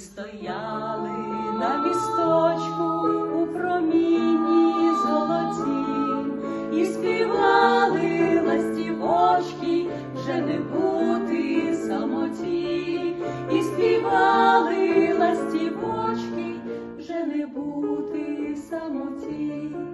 стояли на місточку у промінні золоті, і співали ласті бочки, вже не бути самоті, і співали ласті бочки, вже не бути самоті.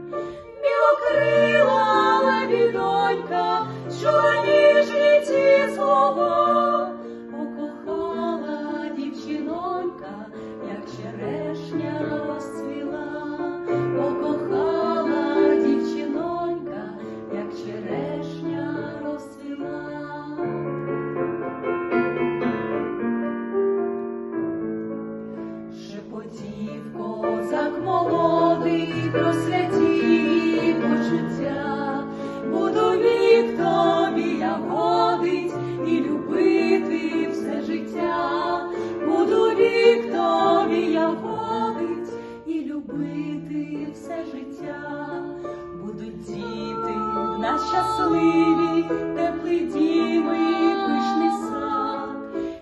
Про святі почуття, буду вік і любити все життя, буду вік я годить і любити все життя, будуть діти в щасливі, теплий дім і пишний сад,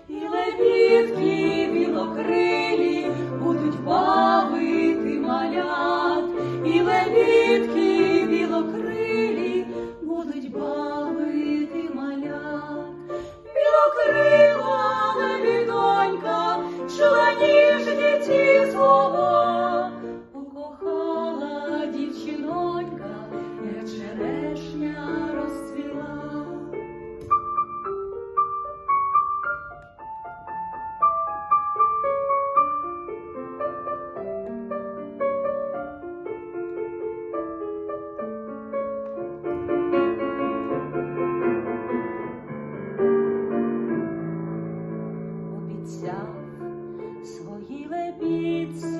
і лебідки білокрилі будуть бавити малят, і білокрилі будуть бавити маля Білокрила обіцяв свої лебідці,